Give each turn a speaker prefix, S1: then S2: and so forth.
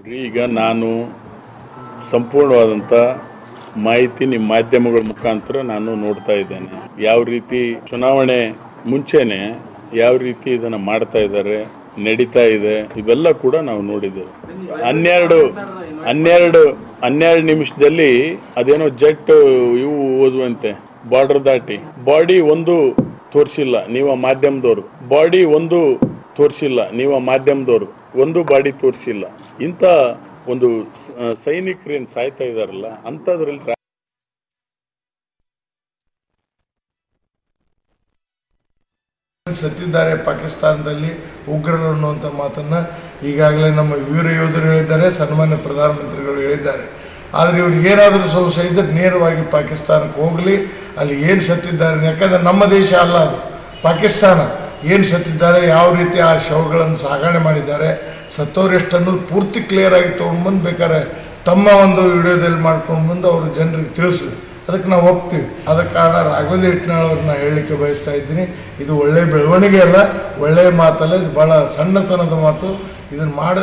S1: ನೋಡ್ರಿ, ಈಗ ನಾನು ಸಂಪೂರ್ಣವಾದಂಥ ಮಾಹಿತಿ ನಿಮ್ಮ ಮಾಧ್ಯಮಗಳ ಮುಖಾಂತರ ನಾನು ನೋಡ್ತಾ ಇದ್ದೇನೆ. ಯಾವ ರೀತಿ ಚುನಾವಣೆ ಮುಂಚೆನೆ ಯಾವ ರೀತಿ ಇದನ್ನು ಮಾಡ್ತಾ ಇದ್ದಾರೆ, ನಡೀತಾ ಇದೆ, ಇವೆಲ್ಲ ಕೂಡ ನಾವು ನೋಡಿದ್ದೇವೆ. ಹನ್ನೆರಡು ಹನ್ನೆರಡು ಹನ್ನೆರಡು ನಿಮಿಷದಲ್ಲಿ ಅದೇನೋ ಜೆಟ್ ಇವು ಓದುವಂತೆ ಬಾರ್ಡರ್ ದಾಟಿ. ಬಾಡಿ ಒಂದು ತೋರಿಸಿಲ್ಲ, ನೀವು ಮಾಧ್ಯಮದವರು. ಬಾಡಿ ಒಂದು ತೋರಿಸಿಲ್ಲ, ನೀವು ಮಾಧ್ಯಮದವರು. ಒಂದು ಬಾಡಿ ತೋರಿಸಿಲ್ಲ. ಇಂಥ ಒಂದು ಸೈನಿಕರೇನು ಸಾಯ್ತಾ ಇದಾರಲ್ಲ, ಅಂಥದ್ರಲ್ಲಿ
S2: ಸತ್ತಿದ್ದಾರೆ ಪಾಕಿಸ್ತಾನದಲ್ಲಿ ಉಗ್ರರು ಅನ್ನುವಂಥ ಮಾತನ್ನ ಈಗಾಗಲೇ ನಮ್ಮ ವೀರ ಯೋಧರು ಹೇಳಿದ್ದಾರೆ, ಸನ್ಮಾನ್ಯ ಪ್ರಧಾನಮಂತ್ರಿಗಳು ಹೇಳಿದ್ದಾರೆ. ಆದರೆ ಇವ್ರಿಗೆ ಏನಾದರೂ ಸಂಶಯ ಇದ್ದರೆ ನೇರವಾಗಿ ಪಾಕಿಸ್ತಾನಕ್ಕೆ ಹೋಗಲಿ, ಅಲ್ಲಿ ಏನು ಸತ್ತಿದ್ದಾರೆ ಯಾಕಂದರೆ ನಮ್ಮ ದೇಶ ಅಲ್ಲ ಅದು. ಪಾಕಿಸ್ತಾನ. ಏನು ಸತ್ತಿದ್ದಾರೆ, ಯಾವ ರೀತಿ ಆ ಶವಗಳನ್ನು ಸಾಗಣೆ ಮಾಡಿದ್ದಾರೆ, ಸತ್ತವ್ರು ಎಷ್ಟು ಅನ್ನೋದು ಪೂರ್ತಿ ಕ್ಲಿಯರ್ ಆಗಿ ತೊಗೊಂಡ್ಬಂದು ಬೇಕಾದ್ರೆ ತಮ್ಮ ಒಂದು ವಿಡಿಯೋದಲ್ಲಿ ಮಾಡ್ಕೊಂಡು ಬಂದು ಅವರು ಜನರಿಗೆ ತಿಳಿಸಿ ಅದಕ್ಕೆ ನಾವು ಒಪ್ತೀವಿ. ಅದಕ್ಕೆ ಕಾರಣ ರಾಘವೇಂದ್ರ ಹಿಟ್ನಾಳ್ ಅವ್ರನ್ನ ಹೇಳಲಿಕ್ಕೆ ಬಯಸ್ತಾ ಇದ್ದೀನಿ. ಇದು ಒಳ್ಳೆಯ ಬೆಳವಣಿಗೆ ಅಲ್ಲ ಒಳ್ಳೆಯ ಮಾತಲ್ಲ, ಇದು ಭಾಳ ಸಣ್ಣತನದ ಮಾತು. ಇದನ್ನು ಮಾಡ